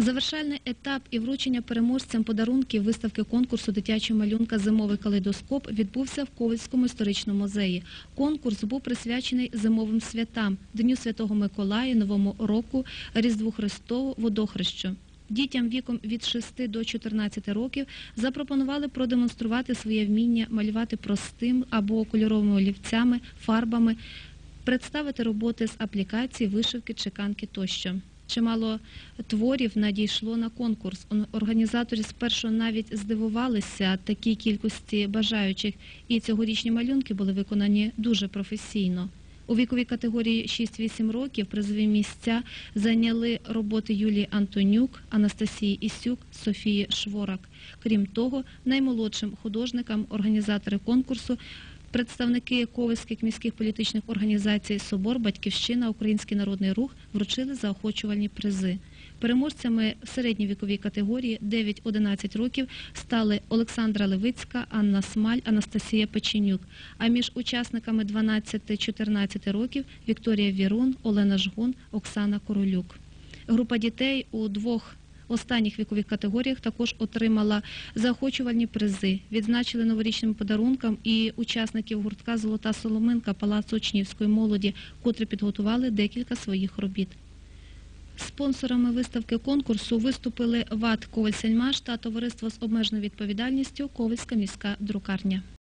Завершальний етап і вручення переможцям подарунків виставки конкурсу дитячого малюнка Зимовий калейдоскоп відбувся в Ковальському історичному музеї. Конкурс був присвячений зимовим святам Дню Святого Миколая, Новому року, Різдву Христову, Водохрещу. Дітям віком від 6 до 14 років запропонували продемонструвати своє вміння малювати простим або кольоровими олівцями, фарбами, представити роботи з аплікацій, вишивки, чеканки тощо. Чимало творів надійшло на конкурс. Організатори спершу навіть здивувалися такій кількості бажаючих, і цьогорічні малюнки були виконані дуже професійно. У віковій категорії 6-8 років призові місця зайняли роботи Юлії Антонюк, Анастасії Ісюк, Софії Шворак. Крім того, наймолодшим художникам організатори конкурсу Представники ковальських міських політичних організацій Собор, Батьківщина, Український народний рух вручили заохочувальні призи. Переможцями в середній віковій категорії 9-11 років стали Олександра Левицька, Анна Смаль, Анастасія Печенюк. А між учасниками 12-14 років Вікторія Вірун, Олена Жгун, Оксана Королюк. Група дітей у двох останніх вікових категоріях також отримала заохочувальні призи. Відзначили новорічним подарункам і учасників гуртка Золота Соломинка Палацу учнівської молоді, котрі підготували декілька своїх робіт. Спонсорами виставки конкурсу виступили ВАТ Ковальсельмаш та товариство з обмеженою відповідальністю Ковальська міська друкарня.